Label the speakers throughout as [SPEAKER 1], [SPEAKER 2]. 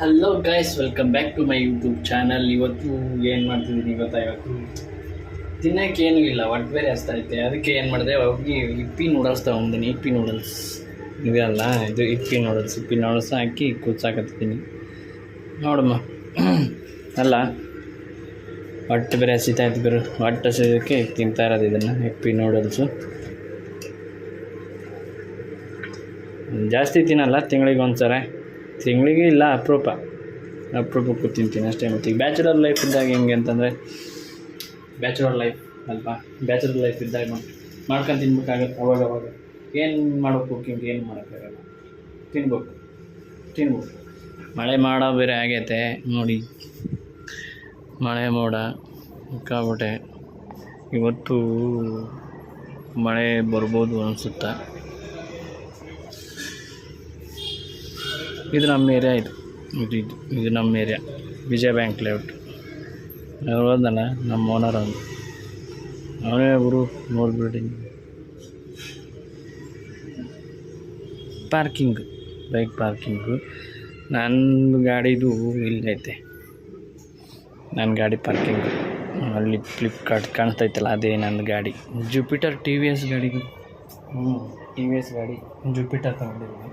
[SPEAKER 1] Hello guys welcome back to my YouTube channel ಇವತ್ತು ಏನು ಮಾಡ್ತಿದ್ದೀನಿ ಗೊತ್ತಾ ಇವತ್ತು ತಿನ್ನೋಕೆ ಏನೂ ಇಲ್ಲ. ಒಟ್ಟು ಬೇರೆ ಹಸ್ತಾ ಐತೆ ಅದಕ್ಕೆ ಏನು ಮಾಡಿದೆ? ಹೋಗಿ ಇಪ್ಪಿ ನೂಡಲ್ಸ್ ತೊಗೊಂಡಿನಿ ಇಪ್ಪಿ ನೂಡಲ್ಸ್ ಇದೆಯಲ್ಲ ಇದು ಇಪ್ಪಿ ನೂಡಲ್ಸ್ ಇಪ್ಪಿ ನೂಡಲ್ಸ್ ಹಾಕಿ ಕೂತ್ಸಾಕತ್ತೀನಿ ನೋಡಮ್ಮ. ಅಲ್ಲ ಒಟ್ಟು ಬೇರೆ ಹಸಿತಾ ಇತ್ತು ಬೇರೆ ಒಟ್ಟು ಹಸಿದಕ್ಕೆ ತಿಂತಾ ಇರೋದು ಇದನ್ನು, ಇಪ್ಪಿ ನೂಡಲ್ಸು ಜಾಸ್ತಿ ತಿನ್ನಲ್ಲ ತಿಂಗಳಿಗೆ ಒಂದು ತಿಂಗಳಿಗೆ ಇಲ್ಲ ಅಪರೂಪ. ಅಪರೂಪಕ್ಕೂ ತಿಂತೀನಿ ಅಷ್ಟೇ ಮತ್ತು ಈಗ ಬ್ಯಾಚುಲರ್ ಲೈಫ್ ಇದ್ದಾಗ ಹೆಂಗೆ ಅಂತಂದರೆ ಬ್ಯಾಚುಲರ್ ಲೈಫ್ ಅಲ್ವಾ? ಬ್ಯಾಚುಲರ್ ಲೈಫ್ ಇದ್ದಾಗ ಮಾಡ್ಕೊಂಡು ತಿನ್ಬೇಕಾಗತ್ತೆ ಅವಾಗ ಅವಾಗ ಏನು ಮಾಡೋಕ್ಕೆ ಕುಕಿಂಗ್ ಏನು ಮಾಡೋಕ್ಕಾಗಲ್ಲ ತಿನ್ಬೇಕು. ತಿನ್ಬೇಕು. ಮಳೆ ಮಾಡೋ ಬೇರೆ ಆಗೈತೆ, ನೋಡಿ. ಮಳೆ ಮೋಡ ಸಿಕ್ಕಾಬಿಟ್ಟೆ ಇವತ್ತು ಮಳೆ ಬರ್ಬೋದು ಅನಿಸುತ್ತಾ? ಇದು ನಮ್ಮ ಏರಿಯಾ ಇದು. ಇದು ಇದು ಇದು ನಮ್ಮ ಏರಿಯಾ ವಿಜಯ ಬ್ಯಾಂಕ್ ಲೇಔಟ್ ಅವ್ರು ಹೋದಲ್ಲ ನಮ್ಮ ಓನರ್ ಅವನು ಅವನೇ ಗುರು ಬಿಲ್ಡಿಂಗ್ ಪಾರ್ಕಿಂಗ್ ಬೈಕ್ ಪಾರ್ಕಿಂಗು ನನ್ನ ಗಾಡಿದು ಇಲ್ಲೈತೆ. ನನ್ನ ಗಾಡಿ ಪಾರ್ಕಿಂಗ್ ಅಲ್ಲಿ ಫ್ಲಿಪ್ಕಾರ್ಟ್ ಕಾಣ್ತೈತಲ್ಲ ಅದೇ ನನ್ನ ಗಾಡಿ. ಜುಪಿಟರ್ ಟಿ ವಿ ಎಸ್ ಗಾಡಿಗೆ ಹ್ಞೂ ಟಿ ವಿ ಎಸ್ ಗಾಡಿ. ಜುಪಿಟರ್ ತಗೊಂಡಿದ್ದೀನಿ.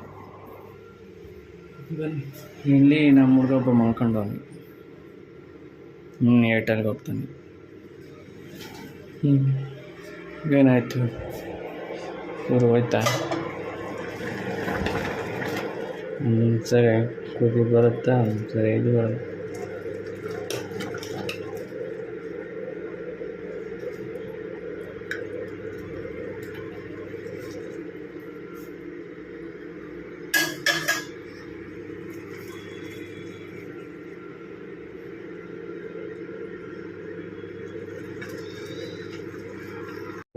[SPEAKER 1] ಇಲ್ಲಿ ನಮ್ಮ ಹುಡುಗ ಒಬ್ಬ ಮಾಡ್ಕೊಂಡವನು ಹ್ಞೂ ಏರ್ಟೆಲ್ಗೆ ಹೋಗ್ತಾನೆ. ಹ್ಞೂ ಏನಾಯಿತು? ಇವರು ಹೋಯ್ತಾ? ಹ್ಞೂ ಸರಿ. ಕುದಿ ಬರುತ್ತಾ? ಸರಿ, ಇದು ಬರುತ್ತೆ?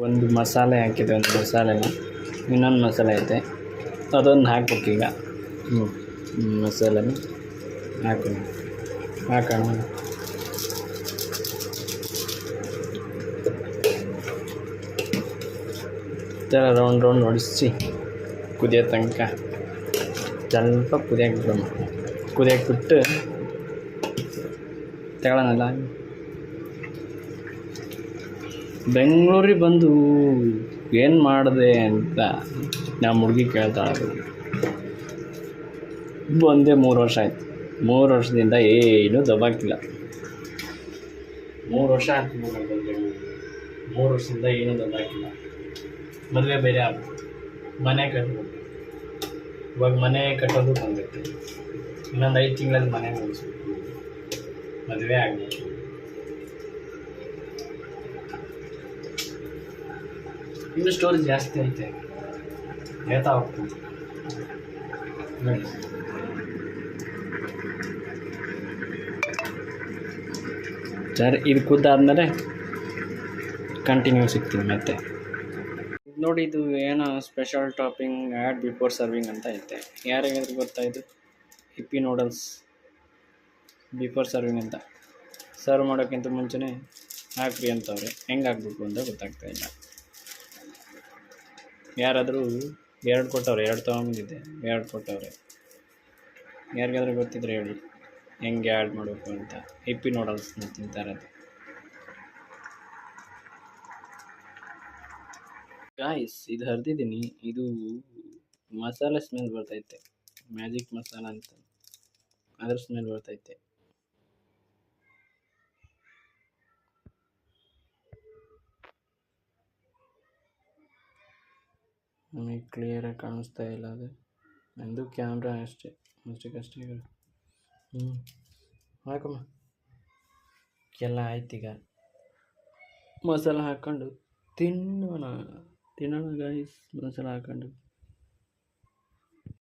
[SPEAKER 1] ಒಂದು ಮಸಾಲೆ ಹಾಕಿದೆ ಒಂದು ಮಸಾಲೆನ. ಇನ್ನೊಂದು ಮಸಾಲೆ ಐತೆ. ಅದೊಂದು ಹಾಕ್ಬೇಕೀಗ ಹ್ಞೂ ಮಸಾಲೆ ಮಸಾಲೆನ ಹಾಕೋಣ. ಹಾಕೋಣ. ಥರ ರೌಂಡ್ ರೌಂಡ್ ಹೊಡಿಸಿ ಕುದಿಯೋ ತನಕ ಸ್ವಲ್ಪ ಕುದಿಯಕ್ಕೆ ಬಿಡೋಣ. ಕುದಿಯಕ್ಕೆ ಬಿಟ್ಟು ತಗೊಳ್ಳೋಣಲ್ಲ ಬೆಂಗಳೂರಿಗೆ ಬಂದು ಏನು ಮಾಡಿದೆ ಅಂತ ನಮ್ಮ ಹುಡುಗಿ ಕೇಳ್ತಾಳೆ ಬಂದೇ ಮೂರು ವರ್ಷ ಆಯಿತು. ಮೂರು ವರ್ಷದಿಂದ ಏನೂ ದಬ್ಬಾಕಿಲ್ಲ. ಮೂರು ವರ್ಷ ಆಯ್ತು. ಮೂರು ವರ್ಷದಿಂದ ಏನೂ ದಬ್ಬಾಕಿಲ್ಲ. ಮದುವೆ ಬೇರೆ ಆಗ ಮನೆ ಕಟ್ಬೋದು ಇವಾಗ ಮನೆ ಕಟ್ಟೋದು ಬಂದಿತ್ತು ಇನ್ನೊಂದು ಐದು ತಿಂಗಳಲ್ಲಿ ಮನೆ ಮುಗಿಸ್ಬೇಕು. ಮದುವೆ ಆಗಬೇಕು. ಇನ್ನು ಸ್ಟೋರೇಜ್ ಜಾಸ್ತಿ ಐತೆ. ಹೇಳ್ತಾ ಹೋಗ್ತೀನಿ. ನೋಡಿ ಸರಿ, ಇದು ಕುದ್ದಾದ್ಮೇಲೆ ಕಂಟಿನ್ಯೂ ಸಿಗ್ತೀನಿ ಮತ್ತೆ. ನೋಡಿ, ಇದು ಏನೋ special topping add before serving ಅಂತ ಐತೆ. ಯಾರಿಗಾದ್ರೂ ಗೊತ್ತಾ ಇದು? ಹಿಪ್ಪಿ ನೂಡಲ್ಸ್ ಬಿಫೋರ್ ಸರ್ವಿಂಗ್ ಅಂತ. ಸರ್ವ್ ಮಾಡೋಕ್ಕಿಂತ ಮುಂಚೆನೇ ಹಾಕ್ರಿ ಅಂತವ್ರೆ. ಹೆಂಗೆ ಹಾಕ್ಬೇಕು ಅಂತ ಗೊತ್ತಾಗ್ತಾ ಇಲ್ಲ. ಯಾರಾದರೂ ಎರಡು ಕೊಟ್ಟವ್ರೆ, ಎರಡು ತೊಗೊಂಬಂದಿದ್ದೆ, ಎರಡು ಕೊಟ್ಟವ್ರೆ. ಯಾರಿಗಾದ್ರೂ ಗೊತ್ತಿದ್ರೆ ಹೇಳಿ. ಹೆಂಗೆ ಆ್ಯಡ್ ಮಾಡಬೇಕು ಅಂತ. ಹಿಪ್ಪಿ ನೂಡಲ್ಸ್ನ ತಿಂತಾರೆ ಅದು ಗಾಯ್ಸ್ ಇದು ಹರಿದಿದ್ದೀನಿ. ಇದು ಮಸಾಲೆ ಸ್ಮೆಲ್ ಬರ್ತೈತೆ. ಮ್ಯಾಜಿಕ್ ಮಸಾಲ ಅಂತ. ಅದ್ರ ಸ್ಮೆಲ್ ಬರ್ತೈತೆ. ನಮಗೆ ಕ್ಲಿಯರಾಗಿ ಕಾಣಿಸ್ತಾ ಇಲ್ಲ ಅದು. ನಂದು ಕ್ಯಾಮ್ರಾ ಅಷ್ಟೇ ಅಷ್ಟಕ್ಕಷ್ಟೇ ಹ್ಞೂ ಹಾಕಮ್ಮ. ಎಲ್ಲ ಆಯ್ತೀಗ ಮಸಾಲ ಹಾಕ್ಕೊಂಡು ತಿನ್ನೋಣ ತಿನ್ನೋಣ ಗಾಯ್ಸ್ ಮಸಾಲ ಹಾಕ್ಕೊಂಡು.